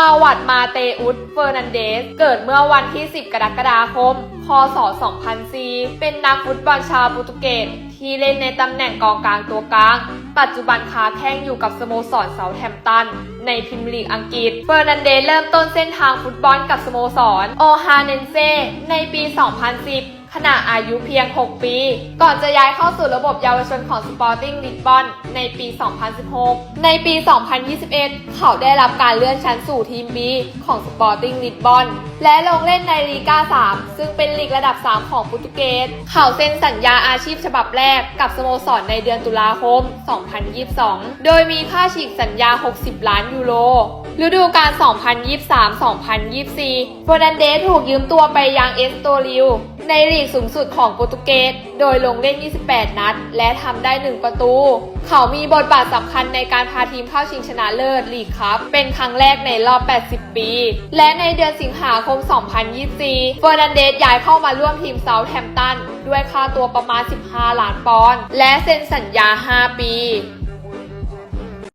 ประวัติมาเตอุสเฟอร์นันเดส เกิดเมื่อวันที่ 10 กรกฎาคมพศ2004 เป็นนักฟุตบอลชาวโปรตุเกสที่เล่นในตำแหน่งกองกลางตัวกลาง ปัจจุบันค้าแข้งอยู่กับสโมสรเซาท์แฮมป์ตัน ในพรีเมียร์ลีกอังกฤษ เฟอร์นันเดสเริ่มต้นเส้นทางฟุตบอลกับสโมสรโอฮาเนนเซในปี 2010 ขณะอายุเพียง 6 ปี ก่อนจะย้ายเข้าสู่ระบบเยาวชนของสปอร์ติ้งลิสบอนในปี 2016 ในปี 2021 เขาได้รับการเลื่อนชั้นสู่ทีม B ของสปอร์ติ้งลิสบอนและลงเล่นในลีกา 3 ซึ่งเป็นลีกระดับ 3 ของโปรตุเกส เขาเซ็นสัญญาอาชีพฉบับแรกกับสโมสรในเดือนตุลาคม 2022 โดยมีค่าฉีกสัญญา 60 ล้านยูโรฤดูกาล 2023-2024เฟอร์นันเดสถูกยืมตัวไปยังเอสโตริว ในลีกสูงสุดของโปรตุเกส โดยลงเล่น 28 นัด และทำได้ 1 ประตู เขามีบทบาทสำคัญในการพาทีมเข้าชิงชนะเลิศลีกครับ เป็นครั้งแรกในรอบ 80 ปี และในเดือนสิงหาคม 2024เฟอร์นันเดสย้ายเข้ามาร่วมทีมเซาท์แฮมป์ตัน ด้วยค่าตัวประมาณ 15 ล้านปอนด์ และเซ็นสัญญา 5 ปี